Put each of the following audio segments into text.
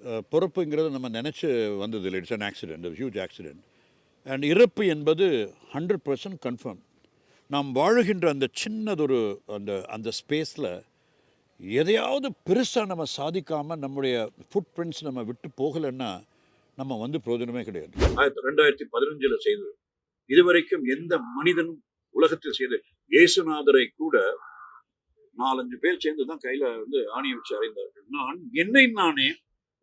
பொறுப்புங்கிறத பிறப்புங்கிறது நம்ம நினச்சி வந்தது இல்லை it's an accident huge accident and இறப்பு என்பது ஹண்ட்ரட் பர்சன்ட் கன்ஃபார்ம் நாம் வாழுகின்ற அந்த சின்னதொரு அந்த அந்த ஸ்பேஸில் எதையாவது பெருசாக நம்ம சாதிக்காமல் நம்முடைய ஃபுட் பிரிண்ட்ஸ் நம்ம விட்டு போகலைன்னா நம்ம வந்து பிரயோஜனமே கிடையாது. ஆயிரத்தி ரெண்டாயிரத்தி பதினஞ்சில் செய்தது. இதுவரைக்கும் எந்த மனிதனும் உலகத்தில் செய்த இயேசுநாதரை கூட நாலஞ்சு பேர் சேர்ந்து தான் கையில் வந்து ஆணியை வச்சு அறைந்தார்கள். நான் என்னை நானே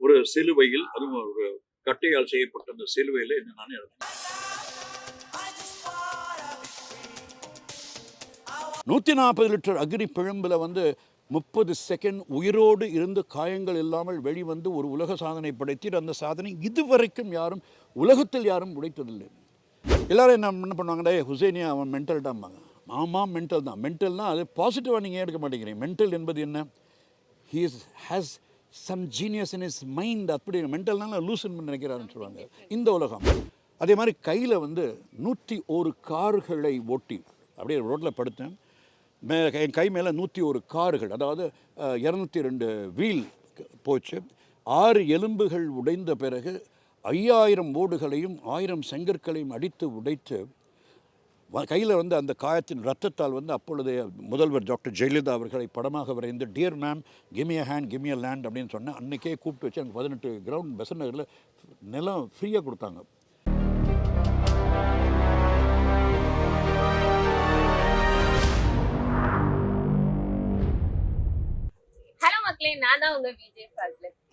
ஒரு சிலுவையில் அதுவும் ஒரு கட்டையால் செய்யப்பட்ட அந்த சிலுவையில் என்ன நானே இறந்தேன் நூற்றி நாற்பது லிட்டர் அக்னி பிழம்பில் வந்து முப்பது செகண்ட் உயிரோடு இருந்து காயங்கள் இல்லாமல் வெளிவந்து ஒரு உலக சாதனை படைத்து அந்த சாதனை இதுவரைக்கும் யாரும் உலகத்தில் யாரும் உடைத்ததில்லை. எல்லாரும் என்ன என்ன பண்ணுவாங்க டே ஹுசேனியா அவன் மென்டல் டாம்பாங்க ஆமாம் மென்டல் தான். மென்டல்னால் அது பாசிட்டிவாக நீங்கள் எடுக்க மாட்டேங்கிறீங்க? மென்டல் என்பது என்ன? He is has some genius in is mind அப்படி மென்டல்னால லூசன் நினைக்கிறாருன்னு சொல்லுவாங்க. இந்த உலகம். அதே மாதிரி கையில் வந்து நூற்றி ஒரு கார்களை ஓட்டி அப்படியே ரோட்டில் படுத்தேன். மே என் கை மேலே நூற்றி ஒரு கார்கள் அதாவது இரநூத்தி ரெண்டு வீல் போச்சு. ஆறு எலும்புகள் உடைந்த பிறகு ஐயாயிரம் ஓடுகளையும் ஆயிரம் செங்கற்களையும் அடித்து உடைத்து கையில் வந்து அந்த காயத்தின் ரத்தத்தால் வந்து அப்பொழுது முதல்வர் டாக்டர் ஜெயலலிதா அவர்களை படமாக வரைந்து dear ma'am gimme a hand gimme a land அப்படின்னு சொன்னேன் அன்றைக்கே கூப்பிட்டு வச்சு எனக்கு பதினெட்டு கிரவுண்ட் பெசன் நகரில் நிலம் ஃப்ரீயாக கொடுத்தாங்க. ஹலோ மக்களே நான் தான் உங்க விஜய்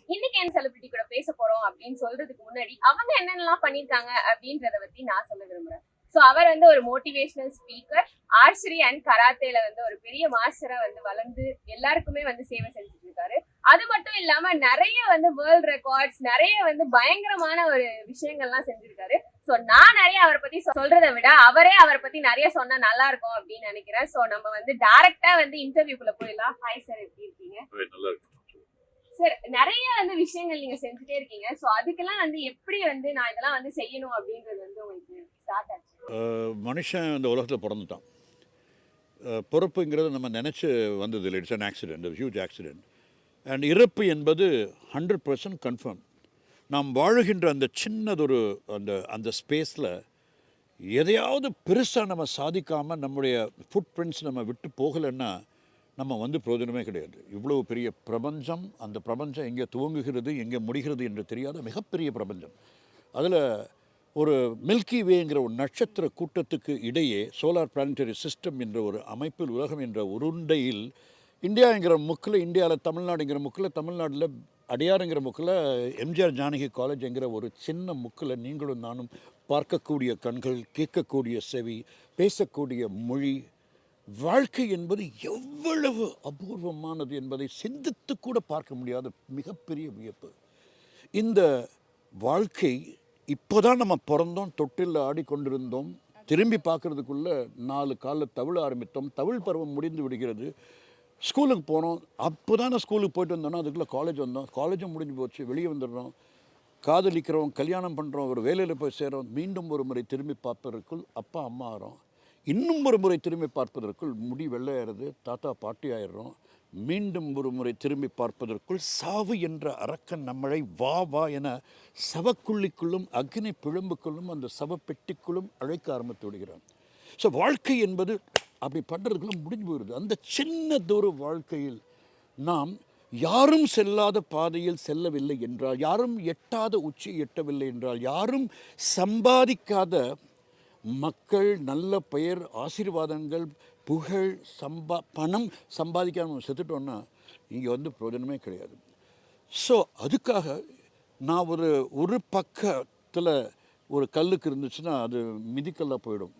இன்னைக்கு என் செலிபிரிட்டி கூட பேச போறோம் அப்படின்னு சொல்றதுக்கு முன்னாடி அவங்க என்னென்னலாம் பண்ணிருக்காங்க அப்படின்றத பத்தி நான் சொல்ல விரும்புறேன். ஸோ அவர் வந்து ஒரு மோட்டிவேஷனல் ஸ்பீக்கர் ஆர்ச்சரி அண்ட் கராத்தேல வந்து ஒரு பெரிய மாஸ்டரா வந்து வளர்ந்து எல்லாருக்குமே வந்து சேவை செஞ்சுட்டு இருக்காரு அது மட்டும் இல்லாம நிறைய வந்து வேர்ல்ட் ரெக்கார்ட்ஸ் நிறைய வந்து பயங்கரமான ஒரு விஷயங்கள்லாம் செஞ்சிருக்காரு. ஸோ நான் நிறைய அவரை பத்தி சொல்றதை விட அவரே அவரை பத்தி நிறைய சொன்னா நல்லா இருக்கும் அப்படின்னு நினைக்கிறேன். ஸோ நம்ம வந்து டைரக்டா வந்து இன்டர்வியூக்குள்ள போயிடலாம். ஹாய் சார் எப்படி இருக்கீங்க? சார் நிறைய வந்து விஷயங்கள் நீங்க செஞ்சுட்டே இருக்கீங்க. சோ அதுக்கெல்லாம் வந்து எப்படி வந்து நான் இதெல்லாம் வந்து செய்யணும் அப்படின்றது வந்து உங்களுக்கு ஸ்டார்ட் ஆச்சு. மனுஷன் இந்த உலகத்தில் பிறந்துட்டான். அஹ் பிறப்புங்கிறது நம்ம நினச்சி வந்தது இல்லை. It's an accident huge accident and இறப்பு என்பது ஹண்ட்ரட் பர்சன்ட் கன்ஃபார்ம் நாம் வாழுகின்ற அந்த சின்னதொரு அந்த அந்த ஸ்பேஸில் எதையாவது பெருசாக நம்ம சாதிக்காமல் நம்முடைய ஃபுட் பிரிண்ட்ஸ் நம்ம விட்டு போகலைன்னா நம்ம வந்து பிரயோஜனமே கிடையாது. இவ்வளோ பெரிய பிரபஞ்சம் அந்த பிரபஞ்சம் எங்கே துவங்குகிறது எங்கே முடிகிறது என்று தெரியாத மிகப்பெரிய பிரபஞ்சம். அதில் ஒரு மில்கி வேங்கிற ஒரு நட்சத்திர கூட்டத்துக்கு இடையே சோலார் பிளானட்டரி சிஸ்டம் என்ற ஒரு அமைப்பில் உலகம் என்ற உருண்டையில் இந்தியாங்கிற முக்கில் இந்தியாவில் தமிழ்நாடுங்கிற முக்கில் தமிழ்நாட்டில் அடையாறுங்கிற முக்கில் எம்ஜிஆர் ஜானகி காலேஜ் என்கிற ஒரு சின்ன முக்கில் நீங்களும் நானும் பார்க்கக்கூடிய கண்கள் கேட்கக்கூடிய செவி பேசக்கூடிய மொழி வாழ்க்கை என்பது எவ்வளவு அபூர்வமானது என்பதை சிந்தித்து கூட பார்க்க முடியாத மிகப்பெரிய வியப்பு. இந்த வாழ்க்கை இப்போ தான் நம்ம பிறந்தோம் தொட்டில் ஆடிக்கொண்டிருந்தோம் திரும்பி பார்க்கறதுக்குள்ள நாலு காலில் தவிழ ஆரம்பித்தோம். தவிழ் பருவம் முடிந்து விடுகிறது. ஸ்கூலுக்கு போனோம். அப்போ தான் ஸ்கூலுக்கு போயிட்டு வந்தோம்னா அதுக்குள்ளே காலேஜ் வந்தோம். காலேஜும் முடிஞ்சு போச்சு. வெளியே வந்துடுறோம். காதலிக்கிறோம் கல்யாணம் பண்ணுறோம் ஒரு வேலையில் போய் சேரோம் மீண்டும் ஒரு முறை திரும்பி பார்ப்பதற்குள் அப்பா அம்மா ஆகிறோம் இன்னும் ஒரு முறை திரும்பி பார்ப்பதற்குள் முடி வெள்ளையாயிருது தாத்தா பாட்டி ஆயிடுறோம். மீண்டும் ஒரு முறை திரும்பி பார்ப்பதற்குள் சாவு என்ற அரக்கன் நம்மளை வா வா என சவக்குள்ளிக்குள்ளும் அக்னி பிழம்புக்குள்ளும் அந்த சவப்பெட்டிக்குள்ளும் அழைக்க ஆரம்பித்து விடுகிறான். ஸோ வாழ்க்கை என்பது அப்படி பண்ணுறதுக்குள்ள முடிஞ்சு போயிடுது அந்த சின்னதொரு வாழ்க்கையில் நாம் யாரும் செல்லாத பாதையில் செல்லவில்லை என்றால் யாரும் எட்டாத உச்சி எட்டவில்லை என்றால் யாரும் சம்பாதிக்காத மக்கள் நல்ல பெயர் ஆசீர்வாதங்கள் புகழ் சம்பா பணம் சம்பாதிக்காம செத்துட்டோன்னா இங்கே வந்து பிரயோஜனமே கிடையாது. ஸோ அதுக்காக நான் ஒரு ஒரு பக்கத்தில் ஒரு கல்லுக்கு இருந்துச்சுன்னா அது மிதிக்கல்லாக போயிடும்.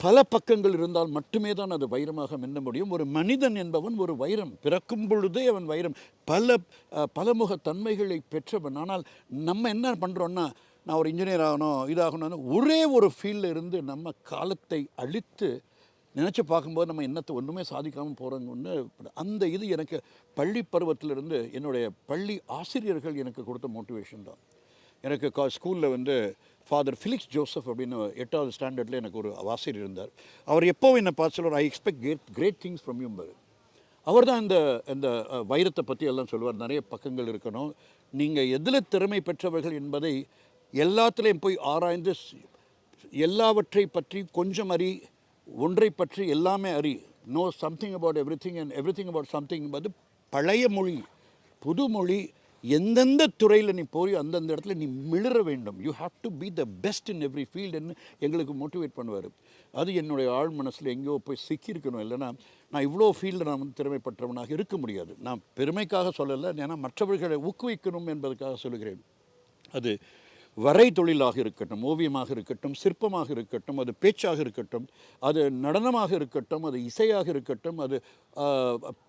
பல பக்கங்கள் இருந்தால் மட்டுமே தான் அது வைரமாக மின்ன முடியும். ஒரு மனிதன் என்பவன் ஒரு வைரம் பிறக்கும் பொழுதே அவன் வைரம். பல பலமுக தன்மைகளை பெற்றவன். ஆனால் நம்ம என்ன பண்ணுறோன்னா நான் ஒரு இன்ஜினியர் ஆகணும் இதாகணும்னு ஒரே ஒரு ஃபீல்டில் இருந்து நம்ம காலத்தை அழித்து நினச்சி பார்க்கும்போது நம்ம என்னத்தை ஒன்றுமே சாதிக்காமல் போகிறோங்கன்னு அந்த இது எனக்கு பள்ளி பருவத்திலிருந்து என்னுடைய பள்ளி ஆசிரியர்கள் எனக்கு கொடுத்த மோட்டிவேஷன் தான். எனக்கு கா ஸ்கூலில் வந்து ஃபாதர் ஃபிலிக்ஸ் ஜோசப் அப்படின்னு எட்டாவது ஸ்டாண்டர்டில் எனக்கு ஒரு ஆசிரியர் இருந்தார். அவர் எப்போவும் என்னை பார்த்து சொல்லுவார் I expect great great things from யூம்பர் அவர் தான் இந்த இந்த வைரத்தை பற்றி எல்லாம் சொல்லுவார் நிறைய பக்கங்கள் இருக்கணும். நீங்கள் எதில் திறமை பெற்றவர்கள் என்பதை எல்லாத்துலேயும் போய் ஆராய்ந்து எல்லாவற்றை பற்றி கொஞ்சம் அறி ஒன்றை பற்றி எல்லாமே அறி. Know something about everything and everything about something என்பது பழைய மொழி. புது மொழி. எந்தெந்த துறையில் நீ போய் அந்தந்த இடத்துல நீ மிளற வேண்டும். You have to be the best in every ஃபீல்டுன்னு எங்களுக்கு மோட்டிவேட் பண்ணுவார். அது என்னுடைய ஆழ் மனசில் எங்கேயோ போய் சிக்கியிருக்கணும். இல்லைன்னா நான் இவ்வளோ ஃபீல்டில் நான் வந்து திறமைப்பட்டவனாக இருக்க முடியாது. நான் பெருமைக்காக சொல்லலை ஏன்னா மற்றவர்களை ஊக்குவிக்கணும் என்பதற்காக சொல்லுகிறேன். அது வரை தொழிலாக இருக்கட்டும் ஓவியமாக இருக்கட்டும் சிற்பமாக இருக்கட்டும் அது பேச்சாக இருக்கட்டும் அது நடனமாக இருக்கட்டும் அது இசையாக இருக்கட்டும் அது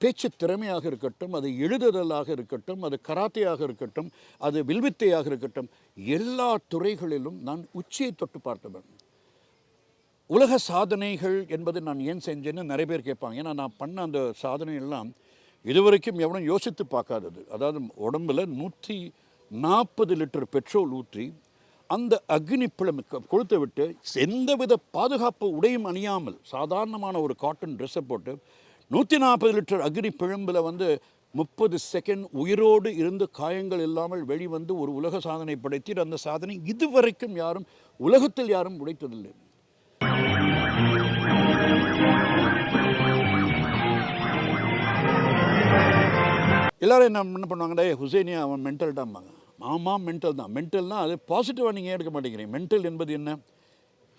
பேச்சு திறமையாக இருக்கட்டும் அது எழுதுதலாக இருக்கட்டும் அது கராத்தையாக இருக்கட்டும் அது வில்வித்தையாக இருக்கட்டும் எல்லா துறைகளிலும் நான் உச்சியை தொட்டு பார்த்தவன். உலக சாதனைகள் என்பது நான் ஏன் செஞ்சேன்னு நிறைய பேர் கேட்பாங்க. ஏன்னா நான் பண்ண அந்த சாதனை எல்லாம் இதுவரைக்கும் எவனும் யோசித்து பார்க்காதது. அதாவது உடம்புல நூற்றி நாற்பது லிட்டர் பெட்ரோல் ஊற்றி அந்த அக்னி பிளம் கொளுத்த விட்டு எந்தவித பாதுகாப்பு உடையும் அணியாமல் சாதாரணமான ஒரு காட்டன் ட்ரெஸ்ஸை போட்டு நூற்றி நாற்பது லிட்டர் அக்னி பிழம்பில் வந்து முப்பது செகண்ட் உயிரோடு இருந்து காயங்கள் இல்லாமல் வெளிவந்து ஒரு உலக சாதனை படைத்து அந்த சாதனை இதுவரைக்கும் யாரும் உலகத்தில் யாரும் உடைத்ததில்லை. எல்லோரும் என்ன என்ன பண்ணுவாங்க டே ஹுசைனியா அவன் மென்டல் தான்பாங்க ஆமாம் மென்டல் தான். மென்டல்னால் அது பாசிட்டிவாக நீங்கள் எடுக்க மாட்டேங்கிறீங்க. மென்டல் என்பது என்ன?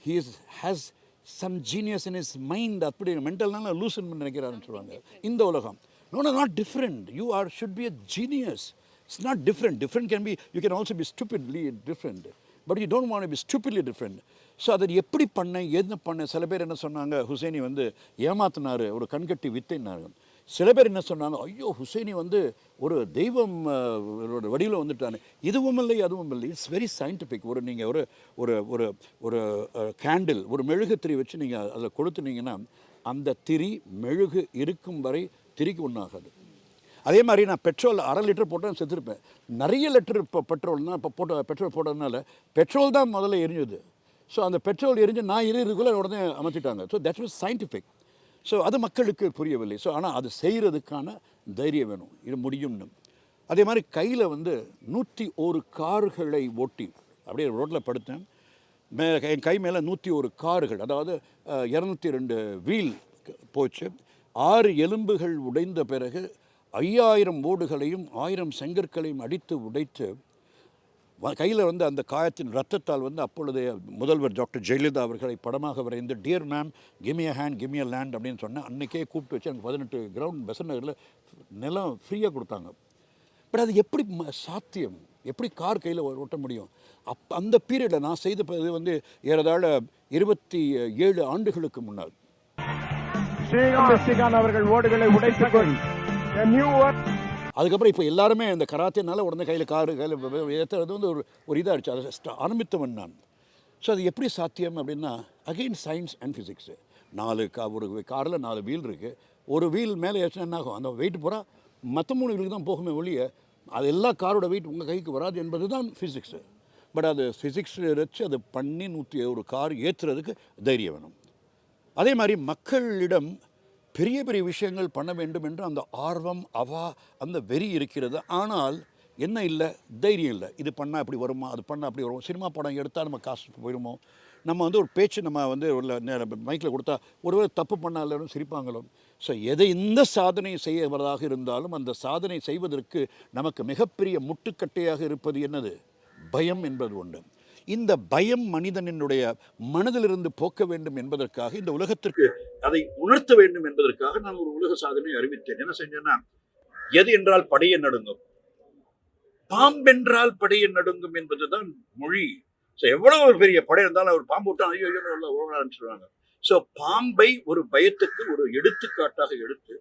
He is has some genius in is mind அப்படி மென்டல்னால லூசன் பண்ணி நினைக்கிறாருன்னு சொல்லுவாங்க. இந்த உலகம். No not different you are should be a genius it's not different different can be you can also be stupidly different but you don't want be stupidly different so அதை எப்படி பண்ணேன் என்ன பண்ணேன் சில பேர் என்ன சொன்னாங்க ஹுசைனி வந்து ஏமாத்தினார் ஒரு கண்கட்டி வித்தைனாரு. சில பேர் என்ன சொன்னாங்க ஐயோ ஹுசைனி வந்து ஒரு தெய்வம் வடிவில் வந்துட்டானு. இதுவும் இல்லை அதுவும் இல்லை. இட்ஸ் வெரி சயின்டிஃபிக் ஒரு நீங்கள் ஒரு ஒரு ஒரு ஒரு கேண்டில் ஒரு மெழுகு திரி வச்சு நீங்கள் அதில் கொளுத்துனீங்கன்னா அந்த திரி மெழுகு இருக்கும் வரை திரிக்கு ஒன்றாகாது அதே மாதிரி நான் பெட்ரோல் அரை லிட்டர் போட்டால் செத்துருப்பேன். நிறைய லிட்டர் இப்போ பெட்ரோல்னால் இப்போ போட்ட பெட்ரோல் போட்டதுனால பெட்ரோல் தான் முதல்ல எரிஞ்சுது. ஸோ அந்த பெட்ரோல் எரிஞ்சு நான் எரியதுக்குள்ளே உடனே அமைச்சிட்டாங்க so that was scientific so அது மக்களுக்கு புரியவில்லை. ஸோ ஆனால் அது செய்கிறதுக்கான தைரியம் வேணும். இது முடியும்னு. அதே மாதிரி கையில் வந்து நூற்றி ஒரு கார்களை ஓட்டி அப்படியே ரோட்டில் படுத்தேன். மே என் கை மேலே நூற்றி ஒரு கார்கள் அதாவது இரநூத்தி ரெண்டு வீல் போச்சு. ஆறு எலும்புகள் உடைந்த பிறகு ஐயாயிரம் ஓடுகளையும் ஆயிரம் செங்கற்களையும் அடித்து உடைத்து கையில் வந்து அந்த காயத்தின் ரத்தத்தால் வந்து அப்பொழுதைய முதல்வர் டாக்டர் ஜெயலலிதா அவர்களை படமாக வரைந்து dear ma'am gimme a hand gimme a land அப்படின்னு சொன்னேன் அன்றைக்கே கூப்பிட்டு வச்சு எனக்கு பதினெட்டு கிரவுண்ட் பெசன் நகரில் நிலம் ஃப்ரீயாக கொடுத்தாங்க. பட் அது எப்படி ம- சாத்தியம்? எப்படி கார் கையில் ஓட்ட முடியும்? அப் அந்த பீரியடில் நான் செய்த ப- இது வந்து ஏறதாழ இருபத்தி ஏழு ஆண்டுகளுக்கு முன்னால். ஸ்ரீகாந்த் அவர்கள் ஓடுகளை உடைத்துக் அதுக்கப்புறம் இப்போ எல்லாருமே இந்த கராத்தேனால உடனே கையில் காரு கையில் ஏற்றுறது வந்து ஒரு ஒரு இதாகிடுச்சு அதை ஆரம்பித்தவன் நான். ஸோ அது எப்படி சாத்தியம் அப்படின்னா அகெயின் சயின்ஸ் அண்ட் ஃபிசிக்ஸு நாலு கா ஒரு காரில் நாலு வீல் இருக்குது ஒரு வீல் மேலே ஏற்றினா என்ன ஆகும்? அந்த வெயிட் பூரா மற்ற மூணு வீலுக்கு தான் போகுமே ஒழிய அது எல்லா காரோட வெயிட் உங்கள் கைக்கு வராது என்பது தான் ஃபிசிக்ஸு பட் அது ஃபிசிக்ஸ் வச்சு அதை பண்ணி நூற்றி ஒரு கார் ஏற்றுறதுக்கு தைரியம் வேணும். அதே மாதிரி மக்களிடம் பெரிய பெரிய விஷயங்கள் பண்ண வேண்டும் என்று அந்த ஆர்வம் அவா அந்த வெறி இருக்கிறது. ஆனால் என்ன இல்லை தைரியம் இல்லை. இது பண்ணால் இப்படி வருமா அது பண்ணால் அப்படி வரும் சினிமா படம் எடுத்தால் நம்ம காசு போயிடுமோ? நம்ம வந்து ஒரு பேச்சு நம்ம வந்து உள்ள மைக்கில் கொடுத்தா ஒருவேளை தப்பு பண்ணால் சிரிப்பாங்களோ? ஸோ எதை எந்த சாதனை செய்வதாக இருந்தாலும் அந்த சாதனை செய்வதற்கு நமக்கு மிகப்பெரிய முட்டுக்கட்டையாக இருப்பது என்னது? பயம் என்பது ஒன்று இந்த பயம் மனிதனினுடைய மனதிலிருந்து போக்க வேண்டும் என்பதற்காக இந்த உலகத்திற்கு அதை உணர்த்த வேண்டும் என்பதற்காக நான் ஒரு உலக சாதனை அறிவித்தேன். என்ன செஞ்சேன்னா எது என்றால் படையை நடுங்கும். பாம்பென்றால் படையை நடுங்கும் என்பதுதான் மொழி. ஸோ எவ்வளவு ஒரு பெரிய படை இருந்தாலும் அவர் பாம்பு விட்டா ஐயோ ஓடான்னு சொல்லுவாங்க. ஸோ பாம்பை ஒரு பயத்துக்கு ஒரு எடுத்துக்காட்டாக எடுத்து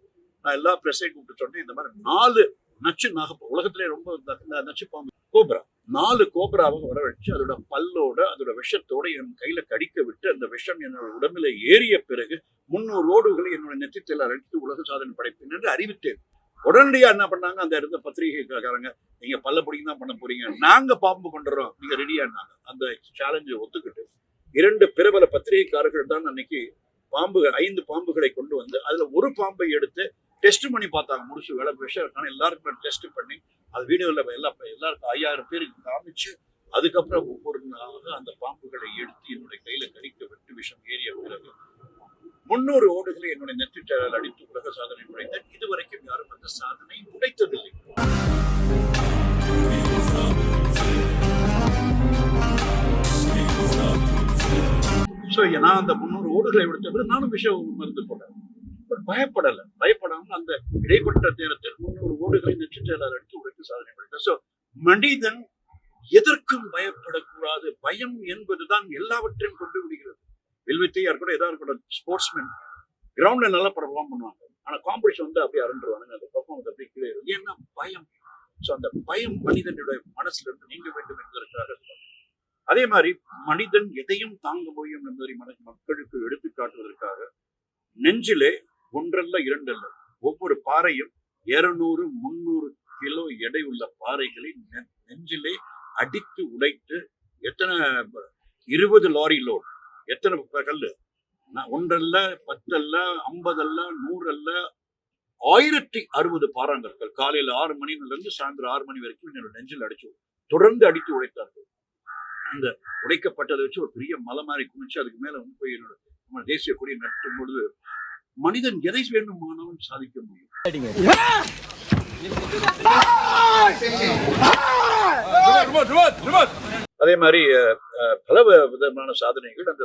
நான் எல்லா பிரஸையும் கூப்பிட்டு சொன்னேன் இந்த மாதிரி நாலு நச்சு நாக உலகத்திலே ரொம்ப நச்சு பாம்பு கோப்ரா. நாலு கோப்ராவை வரவழைச்சு அதோட பல்லோட அதோட விஷத்தோட என் கையில கடிக்க விட்டு அந்த விஷம் என்னோட உடம்புல ஏறிய பிறகு முன்னூறு ஓடுகளை என்னோட நெத்தித்தில் அழைத்து உலக சாதனை படைப்பேன் என்று அறிவித்தேன். உடனடியா என்ன பண்ணாங்க? அந்த இருந்த பத்திரிகைக்காரங்க நீங்க பல்ல பிடிங்க தான் பண்ண போறீங்க. நாங்க பாம்பு கொண்டுறோம். நீங்க ரெடியானாங்க அந்த சேலஞ்சை ஒத்துக்கிட்டு இரண்டு பிரபல பத்திரிகைக்காரர்கள் தான் அன்னைக்கு பாம்புகள் ஐந்து பாம்புகளை கொண்டு வந்து அதுல ஒரு பாம்பை எடுத்து டெஸ்ட் பண்ணி பார்த்தாங்க முடிச்சு வேலை விஷயம் இருக்கான எல்லாருக்கும் டெஸ்ட் பண்ணி அது வீடியோவில் எல்லா எல்லாருக்கும் ஐயாயிரம் பேருக்கு காமிச்சு அதுக்கப்புறம் ஒவ்வொரு நாளாக அந்த பாம்புகளை எடுத்து என்னுடைய கையில் கடிக்க விட்டு விஷம் ஏறிய பிறகு முன்னூறு ஓடுகளை என்னுடைய நெற்றிட்டால் அடித்து உலக சாதனை உடைத்தேன் இதுவரைக்கும் யாரும் அந்த சாதனை உடைத்ததில்லை ஸோ நான் அந்த முன்னூறு ஓடுகளை விடுத்த பிறகு நானும் விஷ மருந்து போட்டேன். பட் பயப்படல. பயப்படாமல் அந்த இடைப்பட்ட நேரத்தில் முன்னூறு ஓடுகளை நெற்றிச்செயலாளர் அடித்து உடைத்து சாதனை படைத்தேன் ஸோ மனிதன் எதற்கும் பயப்படக்கூடாது. பயம் என்பதுதான் எல்லாவற்றையும் கொண்டு விடுகிறது. வில்வித்தையா இருக்கட்டும் எதா இருக்கட்டும் ஸ்போர்ட்ஸ்மேன் கிரவுண்ட்ல நல்லா பர்ஃபார்ம் பண்ணுவாங்க. ஆனா காம்படிஷன் வந்து அப்படியே அரண்டுருவாங்க அந்த பர்ஃபார்மன்ஸ் அப்படியே கீழே ஏன்னா பயம். ஸோ அந்த பயம் மனிதனுடைய மனசுல இருந்து நீங்க வேண்டும் என்பதற்காக அதே மாதிரி மனிதன் எதையும் தாங்க முடியும் என்பதை மன- மக்களுக்கு எடுத்து காட்டுவதற்காக நெஞ்சிலே ஒன்றல்ல இரண்டல்ல. ஒவ்வொரு பாறையும் இருநூறு முந்நூறு கிலோ எடை உள்ள பாறைகளை நெ- நெஞ்சிலே அடித்து உடைத்து எத்தனை இருபது லாரி லோடு. எத்தனை கல் ஒன்றல்ல பத்தல்ல ஐம்பதல்ல நூறல்ல ஆயிரத்தி அறுபது பாறாங்கற்கள் காலையில ஆறு மணிலிருந்து சாயந்தரம் ஆறு மணி வரைக்கும் என்னோட நெஞ்சில் அடிச்சு தொடர்ந்து அடித்து உடைத்தார்கள். அந்த உடைக்கப்பட்டதை வச்சு ஒரு பெரிய மலை மாதிரி குமிச்சு அதுக்கு மேல வந்து போய் என்னோட நம்ம தேசிய கொடியை நட்டும் பொழுது மனிதன் எதை வேண்டுமானாலும் சாதிக்க முடியும். அதே மாதிரி பல விதமான சாதனைகள் அந்த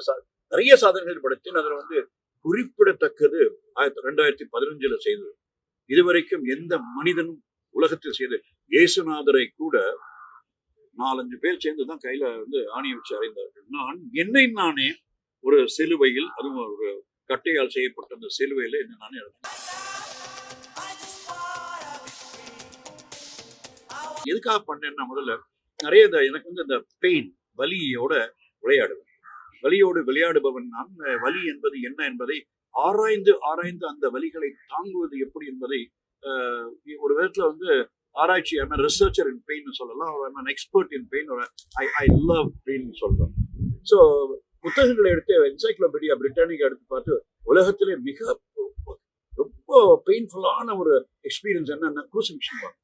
நிறைய சாதனைகள் படைத்தேன் அதில் வந்து குறிப்பிடத்தக்கது ஆயிரத்தி ரெண்டாயிரத்தி பதினஞ்சுல செய்தது. இதுவரைக்கும் எந்த மனிதனும் உலகத்தில் செய்த இயேசுநாதரை கூட நாலஞ்சு பேர் சேர்ந்து தான் கையில வந்து ஆணியை வச்சு அறைந்தார்கள். நான் என்னை நானே ஒரு சிலுவையில் அதுவும் ஒரு கட்டையால் செய்யப்பட்ட அந்த சிலுவையில் என்ன நானே இறந்தேன் எதுக்காக பண்ணேன்னா முதல்ல நிறைய இந்த எனக்கு வந்து இந்த பெயின் வலியோட விளையாடுவேன். வலியோடு விளையாடுபவன் நான் வலி என்பது என்ன என்பதை ஆராய்ந்து ஆராய்ந்து அந்த வலிகளை தாங்குவது எப்படி என்பதை ஒரு விதத்தில் வந்து ஆராய்ச்சி ஐம் ரிசர்ச்சர் இன் பெயின் சொல்லலாம். I'm expert in pain I I love pain சொல்லலாம் ஸோ புத்தகங்களை எடுத்து என்சைக்ளோபீடியா பிரிட்டானிக் எடுத்து பார்த்து உலகத்திலே மிக ரொம்ப பெயின்ஃபுல்லான ஒரு எக்ஸ்பீரியன்ஸ் என்னன்னா குரூசிஃபிக்ஷன் தான்.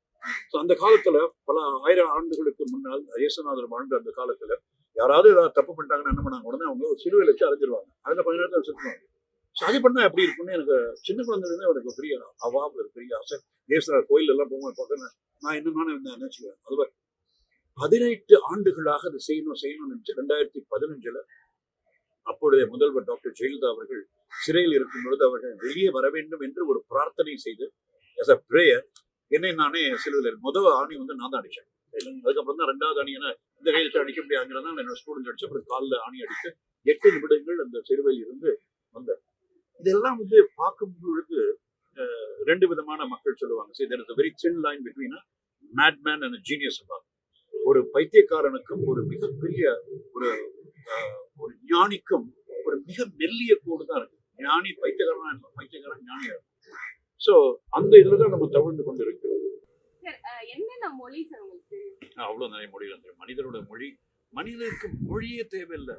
ஸோ அந்த காலத்துல பல ஆயிரம் ஆண்டுகளுக்கு முன்னால் இயேசுநாதர் வாழ்ந்த அந்த காலத்துல யாராவது ஏதாவது தப்பு பண்ணிட்டாங்கன்னு என்ன பண்ணாங்க உடனே அவங்க ஒரு சிலுவையில் வச்சு அரைஞ்சிருவாங்க அதில் கொஞ்ச நேரத்தில் சுற்றுவாங்க ஸோ பண்ணா எப்படி இருக்கும்னு எனக்கு சின்ன குழந்தைலேருந்து எனக்கு பெரிய அவாப் ஒரு பெரிய ஆசை. இயேசுநாதர் கோயில் எல்லாம் போகும்போது பார்க்க நான் என்னமான நினைச்சுவேன் அதுவரை பதினெட்டு ஆண்டுகளாக அதை செய்யணும் செய்யணும்னு நினைச்சு ரெண்டாயிரத்தி பதினஞ்சுல அப்பொழுதைய முதல்வர் டாக்டர் ஜெயலலிதா அவர்கள் சிறையில் இருக்கும் பொழுது அவர்கள் வெளியே வர வேண்டும் என்று ஒரு பிரார்த்தனை செய்து எஸ் அ பிரேயர் என்னை நானே சிலுவில் முதல் ஆணி வந்து நான் தான் அடித்தேன். அதுக்கப்புறம் தான் ரெண்டாவது அணி என்ன இந்த கையில் அடிக்க முடியாதுங்கிறதா என்னோட ஸ்டூடெண்ட் அடிச்சு அப்புறம் காலில் ஆணி அடித்து எட்டு நிமிடங்கள் அந்த சிறுவையில் இருந்து வந்தேன். இதெல்லாம் வந்து பார்க்கும் பொழுது அஹ், ரெண்டு விதமான மக்கள் சொல்லுவாங்க. சரி there is a very thin line between a madman ஒரு பைத்தியக்காரனுக்கும் ஒரு மிகப்பெரிய ஒரு ஒரு ஞானிக்கும் ஒரு மிக மெல்லிய கோடு தான் இருக்கு. ஞானி பைத்தியக்காரனா இருக்கும் பைத்தியக்காரன் ஞானியா இருக்கும். ஸோ அந்த இதுல தான் நம்ம தவிர்த்து கொண்டு இருக்கிறோம் அவ்வளோ நிறைய மொழிகள் தெரியும் மனிதனோட மொழி மனிதனுக்கு மொழியே தேவையில்லை.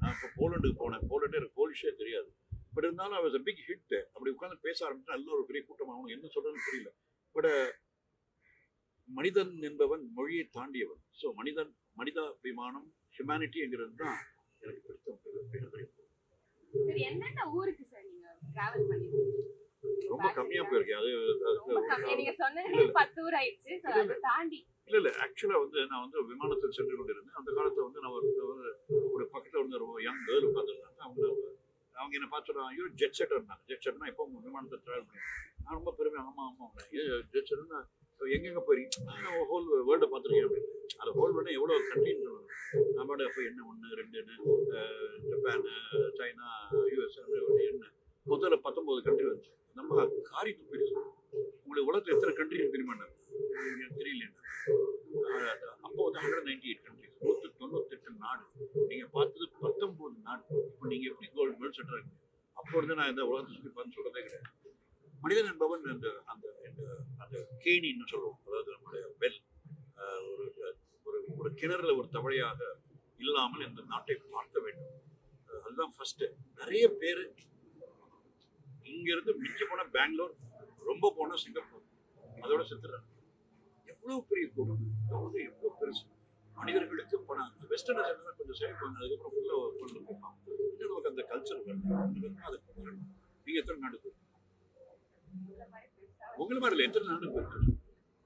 நான் இப்போ போலண்டுக்கு போனேன். போலண்டு எனக்கு போலிஷே தெரியாது. பட் இருந்தாலும் அவர் பிக் ஹிட் அப்படி உட்காந்து பேச ஆரம்பிச்சா நல்ல ஒரு பெரிய கூட்டம். ஆகணும் என்ன சொல்றதுன்னு தெரியல பட் மனிதன் என்பவன் மொழியை தாண்டியவன். ஸோ மனிதன் மனிதாபிமானம் ஹியூமனிட்டிங்கிறது தான் எனக்கு பிடித்த மிக- மிகப்பெரிய என்னென்ன ஊருக்கு சார் நீங்க டிராவல் பண்ணிருக்கீங்க? ரொம்ப கம்மியா போயிருக்கேன் அது இல்ல இல்ல. ஆக்சுவலா வந்து நான் வந்து விமானத்தில் சென்று கொண்டிருந்தேன். அந்த காலத்துல வந்து நான் ஒரு ஒரு- பக்கத்துல வந்து ஒரு யங் கேர்ள் உட்காந்துருந்தாங்க அவங்க அவங்க என்ன பார்த்து சொல்றாங்க ஐயோ ஜெட் செட்டர் இருந்தாங்க ஜெட் செட்னா இப்போ விமானத்தை ட்ராவல் பண்ணி நான் ரொம்ப பெருமை. ஆமா ஆமா ஜெட் ஸோ எங்கெங்கே போயிருக்கீங்க ஹோல் வேர்ல்டை பார்த்துருக்கேன் அப்படின்னு. அது ஹோல் வேர்ல்டு எவ்வளோ கண்ட்ரின்னு சொல்லணும். நம்மளோட அப்போ என்ன? ஒன்று ரெண்டுன்னு அஹ், ஜப்பானு சைனா யூஎஸ் என்ன? முதல்ல பத்தொம்போது கண்ட்ரி வந்துச்சு. நம்ம காரி துப்பிடுச்சு உங்களுக்கு உலகத்தில் எத்தனை கண்ட்ரின்னு தெரியுமா? எனக்கு தெரியல அப்போ வந்து ஹண்ட்ரட் நைன்டி எயிட் கண்ட்ரிஸ் நூற்று தொண்ணூத்தெட்டு நாடு. நீங்கள் பார்த்தது பத்தொம்போது நாடு. இப்போ நீங்கள் எப்படி கோல்டு மெடல் சென்டர் அப்போ இருந்து நான் இந்த உலகத்தை சுற்றி பார்த்து சொல்கிறதே கிடையாது. மனிதன் என்பவன் அந்த அந்த அந்த கேணின்னு சொல்லுவோம். அதாவது நம்முடைய வெல் ஒரு ஒரு ஒரு கிணறுல ஒரு தவளையாக இல்லாமல் இந்த நாட்டை பார்க்க வேண்டும். அதுதான் ஃபர்ஸ்ட் நிறைய பேர் இங்கிருந்து மிஞ்சி போன பெங்களூர் ரொம்ப போனால் சிங்கப்பூர். அதோட செத்துறாங்க. எவ்வளோ பெரிய கூட்டம். எவ்வளோ எவ்வளோ பெருசு. மனிதர்களுக்கு பணம் வெஸ்டர்ன் கொஞ்சம் சரி சேமிப்பாங்க அதுக்கப்புறம் உள்ள கொண்டு போவாங்க நமக்கு அந்த கல்ச்சர் வரணும் அதுக்கு வரணும் நீங்கள் எத்தனை நாடு உங்களை மாதிரி இல்லை எத்தனை நாடு போயிருக்கு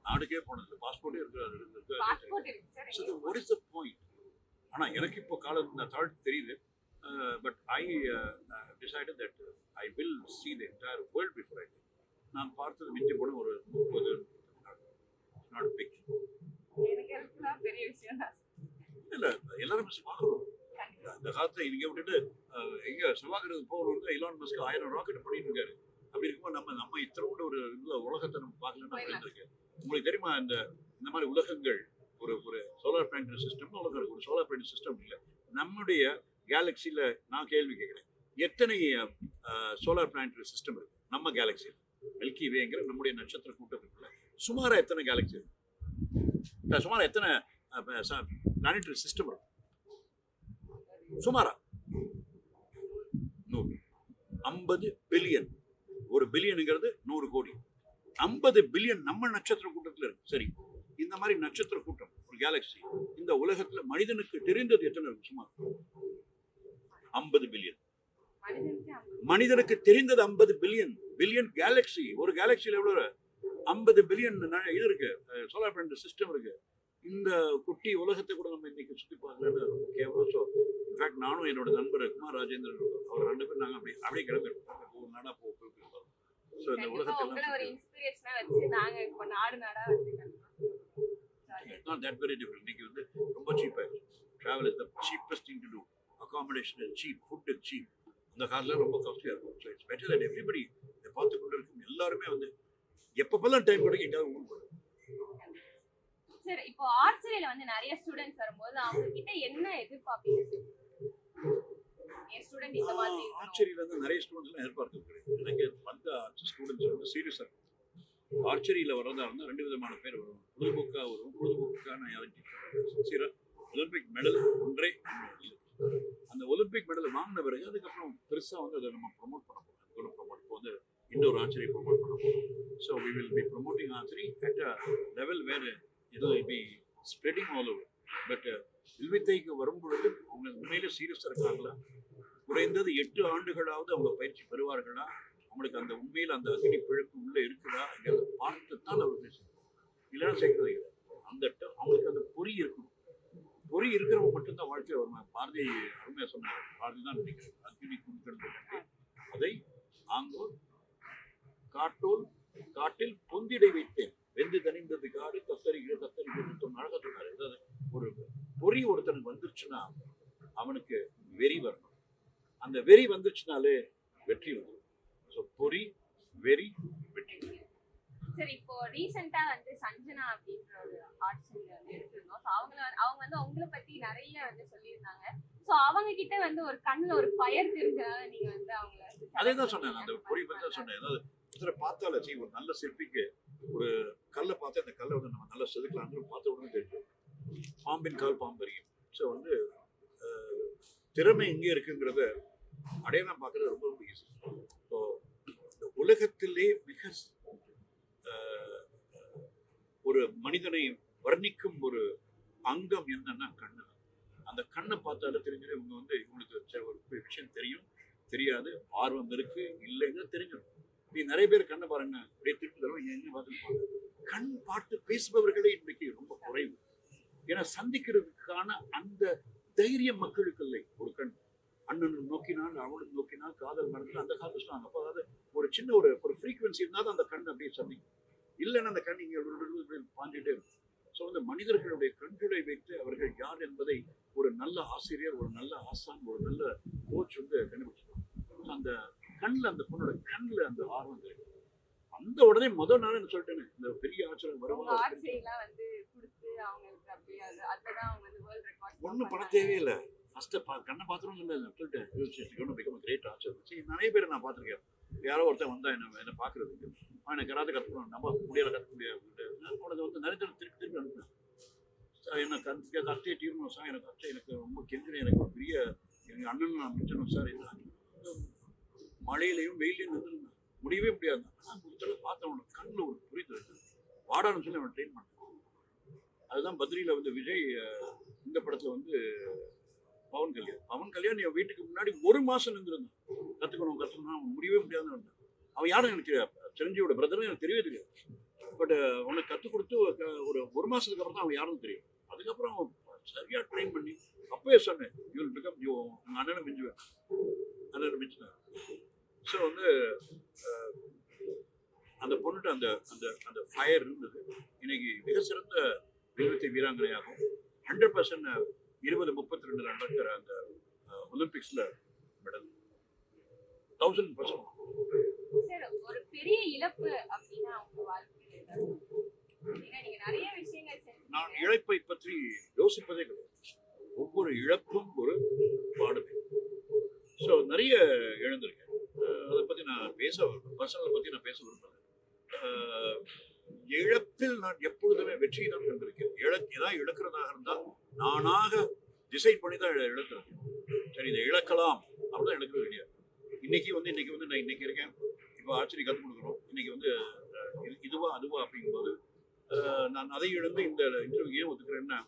நாடுக்கே போனது பாஸ்போர்ட்டே இருக்கிறாரு இருக்கு வாட் இஸ் த பாயிண்ட் ஆனால் எனக்கு இப்போ காலம் இந்த தாட் தெரியுது. But I decided that I will see the entire world before I நான் பார்த்தது மிஞ்சி போன ஒரு முப்பது நாட் பிக் பெரிய விஷயம் தான் இல்லை எல்லாரும் பார்க்கணும். இந்த காலத்தில் இங்கே விட்டுட்டு அஹ், எங்க செவ்வாய்க்கிரகம் போகணும்னு இலான் மஸ்க் ஆயிரம் ராக்கெட் பண்ணிட்டு இருக்காரு. இருக்கும்போது நம்ம நம்ம இத்தனோட ஒரு இதுல உலகத்தை நம்ம பார்க்கலன்னு. இருக்கு? உங்களுக்கு தெரியுமா இந்த இந்த மாதிரி உலகங்கள் ஒரு ஒரு சோலார் பிளானட் சிஸ்டம் உலகம். ஒரு சோலார் பிளானட் சிஸ்டம் இல்லை. நம்முடைய கேலக்சியில் நான் கேள்வி கேட்குறேன். எத்தனை சோலார் பிளானட் சிஸ்டம் இருக்கு? நம்ம கேலக்சியில் மில்கி வேங்கிற நம்முடைய நட்சத்திர கூட்டத்துக்குள்ள சுமாரா எத்தனை கேலக்சி இருக்கு? சுமாரா எத்தனை பிளானட்டரி சிஸ்டம் இருக்கு? சுமாரா? நூறு. ஐம்பது பில்லியன் பில்லியனுங்கிறது நூறு கோடி. ஐம்பது பில்லியன் நம்ம நட்சத்திர கூட்டத்தில் இருக்கு. சரி இந்த மாதிரி நட்சத்திர கூட்டம் ஒரு கேலக்சி இந்த உலகத்துல மனிதனுக்கு தெரிந்தது எத்தனை இருக்கு? சும்மா ஐம்பது பில்லியன். மனிதனுக்கு தெரிந்தது ஐம்பது பில்லியன். பில்லியன் கேலக்சி ஒரு கேலக்சியில் எவ்வளோ ஐம்பது பில்லியன் இது இருக்கு. சோலார் பிளானட் சிஸ்டம் இருக்கு. இந்த குட்டி உலகத்தை கூட நம்ம இன்னைக்கு சுற்றி பார்க்கலன்னு ரொம்ப கேவலம். ஸோ இன்ஃபேக்ட் நானும் என்னோட நண்பர் குமார் ராஜேந்திரன் அவர் ரெண்டு பேரும் நாங்கள் அப்படி அப்படியே கிளம்பிருக்கோம். ஒரு நாடாக போவோம் ஸோ இந்த உங்களை ஒரு இன்ஸ்பிரேஷனா வச்சு நாங்க இப்போ நாடு நாடா வந்து நாட் தட் வெரி டிஃபரெண்ட் இன்னைக்கு வந்து ரொம்ப சீப்பாக travel is the cheapest thing to do accommodation cheap food cheap அந்த காலத்தில் ரொம்ப காஸ்ட்லியாக இருக்கும். So it's better that everybody இதை பார்த்து கொண்டு இருக்கும் எல்லாருமே வந்து எப்பப்பெல்லாம் டைம் கிடைக்கும் எங்கேயாவது ஊருக்கு போகணும் சரி இப்போ ஆர்ச்சரியில வந்து நிறைய ஸ்டூடெண்ட்ஸ் வரும்போது அவங்க கிட்ட என்ன எதிர்பார்ப்பீங்க? ஆர்ச்சரியில் வந்து நிறைய ஸ்டூடெண்ட்ஸ்லாம் எதிர்பார்க்க கிடையாது. எனக்கு வந்த ஸ்டூடெண்ட்ஸ் வந்து சீரியஸாக இருக்கும். ஆர்ச்சரியில் வரதா இருந்தால் ரெண்டு விதமான பேர் வரும். பொழுதுபோக்காக வரும். பொழுதுபோக்குக்கான சின்சியராக ஒலிம்பிக் மெடல் ஒன்றே. அந்த ஒலிம்பிக் மெடல் வாங்கின பிறகு அதுக்கப்புறம் பெருசாக வந்து அதை நம்ம ப்ரொமோட் பண்ண போகிறோம் கூட ப்ரொமோட் இப்போ வந்து இண்டோர் ஆர்ச்சரி ப்ரொமோட் பண்ண போகிறோம் so we will be promoting archery at a level வேறு இது will be spreading all over but வில்வித்தைக்கு வரும் பொழுது அவங்க உண்மையிலே சீரியஸாக இருக்காங்களா? குறைந்தது எட்டு ஆண்டுகளாவது அவங்க பயிற்சி பெறுவார்களா? அவங்களுக்கு அந்த உண்மையில் அந்த அக்னி பிழப்பு உள்ளே இருக்குதா எங்கிறத பார்த்து தான் அவர் பேசணும் இல்லைன்னா சேர்க்கவே அந்த அவங்களுக்கு அந்த பொறி இருக்கணும். பொறி இருக்கிறவங்க மட்டும்தான் வாழ்க்கையில் வருவாங்க. பாரதி அருமையாக சொன்னார். பாரதி தான் நினைக்கிறேன். அக்னி குடிக்கிறது அதை ஆங்கோர் காட்டோல் காட்டில் பொந்திடை வைத்தேன். வெந்து தணிந்தது காடு கத்தரிக்கிற கத்தரிக்கிறது சொன்ன அழகா சொன்னார். ஒரு பொறி ஒருத்தனுக்கு வந்துருச்சுன்னா அவனுக்கு வெறி வரணும். அந்த வெறி வந்துருச்சுனாலே வெற்றி வந்துடும் ஸோ பொறி வெறி வெற்றி. சரி இப்போ ரீசெண்டா வந்து சஞ்சனா அப்படின்ற ஒரு வந்து எடுத்திருந்தோம். அவங்க அவங்க வந்து உங்களை பத்தி நிறைய வந்து சொல்லியிருந்தாங்க. ஸோ அவங்க கிட்ட வந்து ஒரு கண்ணுல ஒரு ஃபயர் தெரிஞ்சதால நீங்க வந்து அவங்கள வந்து அதே தான் சொன்னேன். அந்த பொறி பற்றி தான் சொன்னேன். ஒருத்தரை பார்த்தாலே ஒரு நல்ல சிற்பிக்கு ஒரு கல்லை பார்த்து அந்த கல்லை வந்து நம்ம நல்லா செதுக்கலாம்னு பார்த்த உடனே தெரியும். பாம்பின் கால் பாம்பறியும். ஸோ வந்து திறமை எங்கே இருக்குங்கிறத அடையாளம் பார்க்கறது ரொம்ப ரொம்ப ஈஸி ஸோ இந்த உலகத்திலே மிக ஒரு மனிதனை வர்ணிக்கும் ஒரு அங்கம் என்னன்னா கண்ணு. அந்த கண்ணை பார்த்தாலே தெரிஞ்சிடும் இவங்க வந்து இவங்களுக்கு ஒரு விஷயம் தெரியும். தெரியாது. ஆர்வம் இருக்கு இல்லைன்னு தெரிஞ்சிடும். நீ நிறைய பேர் கண்ணை பாருங்க. அப்படியே திருப்பி தரும் எங்க பார்த்துருப்பாங்க கண் பார்த்து பேசுபவர்களே இன்றைக்கு ரொம்ப குறைவு. ஏன்னா சந்திக்கிறதுக்கான அந்த தைரியம் மக்களுக்கு இல்லை. ஒரு கண் அண்ணன் நோக்கினால் அவனுக்கு நோக்கினால் காதல் நடந்து அந்த காலத்துல சொன்னாங்க அப்போ அதாவது ஒரு சின்ன ஒரு ஒரு ஃப்ரீக்குவன்சி இருந்தால் அந்த கண் அப்படியே சந்திக்கும். இல்லைன்னா அந்த கண் இங்கே பாஞ்சிட்டே இருக்கும். ஸோ அந்த மனிதர்களுடைய கண்களை வைத்து அவர்கள் யார் என்பதை ஒரு நல்ல ஆசிரியர் ஒரு நல்ல ஆசான் ஒரு நல்ல கோச் வந்து கண்டுபிடிச்சிருக்காங்க. அந்த கண்ணில் அந்த பொண்ணோட கண்ணில் அந்த ஆர்வம் தெரியும் அந்த உடனே முதல் நாள் என்ன சொல்லிட்டேன்னு இந்த பெரிய ஆச்சரியம் வந்து வந்து ரெக்கார்ட் ஒன்றும் பண்ண தேவையில்லை. ஃபர்ஸ்ட் பா கண்ணை பார்த்துரும் இல்லை சொல்லிட்டேன். யோசிச்சு பிகம் கிரேட் ஆச்சர் சரி நிறைய பேர் நான் பார்த்துருக்கேன். யாரோ ஒருத்தன் வந்தா என்ன என்ன பார்க்கறதுக்கு அவன் எனக்கு கராத்தே கற்றுக்கணும் நம்ம முடியல கற்றுக்க முடியாது. உனக்கு வந்து நிறைய தடவை திருப்பி திருப்பி அனுப்புனேன். சார் என்ன கற்று கஷ்டே தீரணும் சார். எனக்கு கஷ்டம் எனக்கு ரொம்ப கெஞ்சினேன் எனக்கு ஒரு பெரிய எங்கள் அண்ணன் நான் மிச்சணும் சார். என்ன? மழையிலையும் வெயிலையும் நின்றுருந்தேன் முடியவே முடியாது. நான் ஒரு பார்த்த பார்த்தவனோட கண்ணில் ஒரு புரிதல் வாடான்னு சொல்லி அவன் ட்ரெயின் பண்ணான் அதுதான் பத்ரியில் வந்து விஜய் இந்த படத்தில் வந்து பவன் கல்யாண். பவன் கல்யாண் என் வீட்டுக்கு முன்னாடி ஒரு மாதம் நின்றுருந்தான். கற்றுக்கணும் கற்றுக்கணும் அவன் முடியவே முடியாதுன்னு வந்தான். அவன் யாரும் எனக்கு தெரியாது. சிரஞ்சீவியோட பிரதரும் எனக்கு தெரியவே தெரியாது. பட் உனக்கு கற்றுக் கொடுத்து ஒரு- ஒரு மாதத்துக்கு அப்புறம் தான் அவன் யாரும் தெரியும். அதுக்கப்புறம் அவன் சரியாக ட்ரெயின் பண்ணி அப்பவே சொன்னேன் யூல் பிகப் யூ உங்கள் அண்ணனை மிஞ்சுவேன். அண்ணனை மிஞ்சுவேன் ஸோ வந்து அந்த பொண்ணுட்டு அந்த அந்த அந்த ஃபயர் இருந்தது. இன்னைக்கு மிக சிறந்த வில்வித்தை வீராங்கனையாகும் ஹண்ட்ரட் பர்சன்ட் இருபது முப்பத்தி ரெண்டு நடக்கிற அந்த ஒலிம்பிக்ஸில் மெடல் தௌசண்ட் பர்சன்ட் ஒரு பெரிய இழப்பு அப்படின்னா உங்க வாழ்க்கையில நான் இழப்பை பற்றி யோசிப்பதே கிடையாது. ஒவ்வொரு இழப்பும் ஒரு பாடுமை. ஸோ நிறைய இழந்திருக்கேன் அதை பற்றி நான் பேச பர்சனலை பற்றி நான் பேச விரும்பல. இழப்பில் நான் எப்பொழுதுமே வெற்றி தான் கண்டிருக்கேன் இழக் ஏதாவது இழக்கிறதாக இருந்தால் நானாக டிசைட் பண்ணி தான் இழக்கிறேன் சரி இதை இழக்கலாம் அப்படிதான் எனக்கு கிடையாது இன்னைக்கு வந்து இன்னைக்கு வந்து நான் இன்னைக்கு இருக்கேன். இப்போ ஆச்சரிய கற்றுக் கொடுக்குறோம். இன்னைக்கு வந்து இது- இதுவா அதுவா அப்படிங்கும்போது நான் அதை இழந்து இந்த இன்டர்வியூ ஏன் ஒத்துக்கிறேன்னா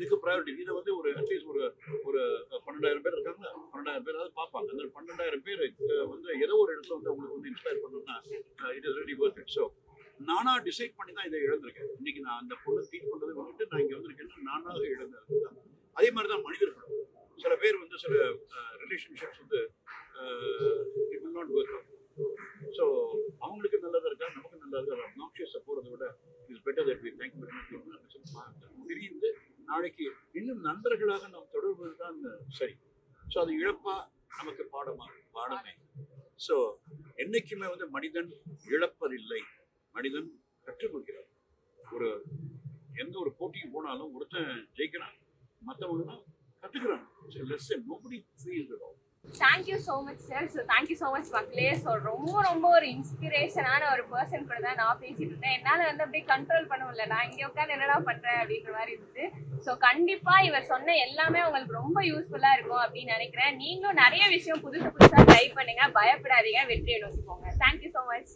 இதுக்கு ப்ரையாரிட்டி இதை வந்து ஒரு அட்லீஸ்ட் ஒரு ஒரு பன்னெண்டாயிரம் பேர் இருக்காங்க. பன்னெண்டாயிரம் பேர் அதாவது பார்ப்பாங்க. அந்த பன்னெண்டாயிரம் பேர் வந்து ஏதோ ஒரு இடத்துல வந்து அவங்களுக்கு வந்து இன்ஸ்பயர் பண்ணணும்னா it is ready work it so நானா டிசைட் பண்ணி தான் இதை இழந்திருக்கேன் இன்னைக்கு நான் அந்த பொண்ணு ட்ரீட் பண்ணதை வந்துட்டு நான் இங்கே வந்திருக்கேன்னா நானாக இழந்தது தான். அதே மாதிரி தான் மனிதர்களும் சில பேர் வந்து சில ரிலேஷன்ஷிப்ஸ் வந்து it will not work so அவங்களுக்கு நல்லதாக இருக்கா? நமக்கு நல்லதாக இருக்கா? அப்னாக்ஷியஸை போகிறத விட is better that we think பிரிந்து நாளைக்கு இன்னும் நண்பர்களாக நாம் தொடர்பு தான் சரி. ஸோ அது இழப்பா நமக்கு பாடமா பாடமே. ஸோ என்னைக்குமே வந்து மனிதன் இழப்பதில்லை. மனிதன் கற்றுக்கொள்கிறார் ஒரு எந்த ஒரு போட்டிக்கு போனாலும் ஒருத்தன் ஜெயிக்கிறான். மற்றவங்க தான் கற்றுக்கிறான் nobody feel it thank you so much sir so thank you so much மக்களே. ஸோ ரொம்ப ரொம்ப ஒரு இன்ஸ்பிரேஷனான ஒரு பர்சன் கூட தான் நான் பேசிட்டு இருந்தேன். என்னால் வந்து அப்படியே கண்ட்ரோல் பண்ண முடியல. நான் இங்கே உட்காந்து என்னடா பண்ணுறேன் அப்படின்ற மாதிரி இருந்தது ஸோ கண்டிப்பாக இவர் சொன்ன எல்லாமே உங்களுக்கு ரொம்ப யூஸ்ஃபுல்லாக இருக்கும் அப்படின்னு நினைக்கிறேன். நீங்களும் நிறைய விஷயம் புதுசு புதுசாக ட்ரை பண்ணுங்கள் பயப்படாதீங்க. வெற்றியை நோக்கி போங்க. Thank you so much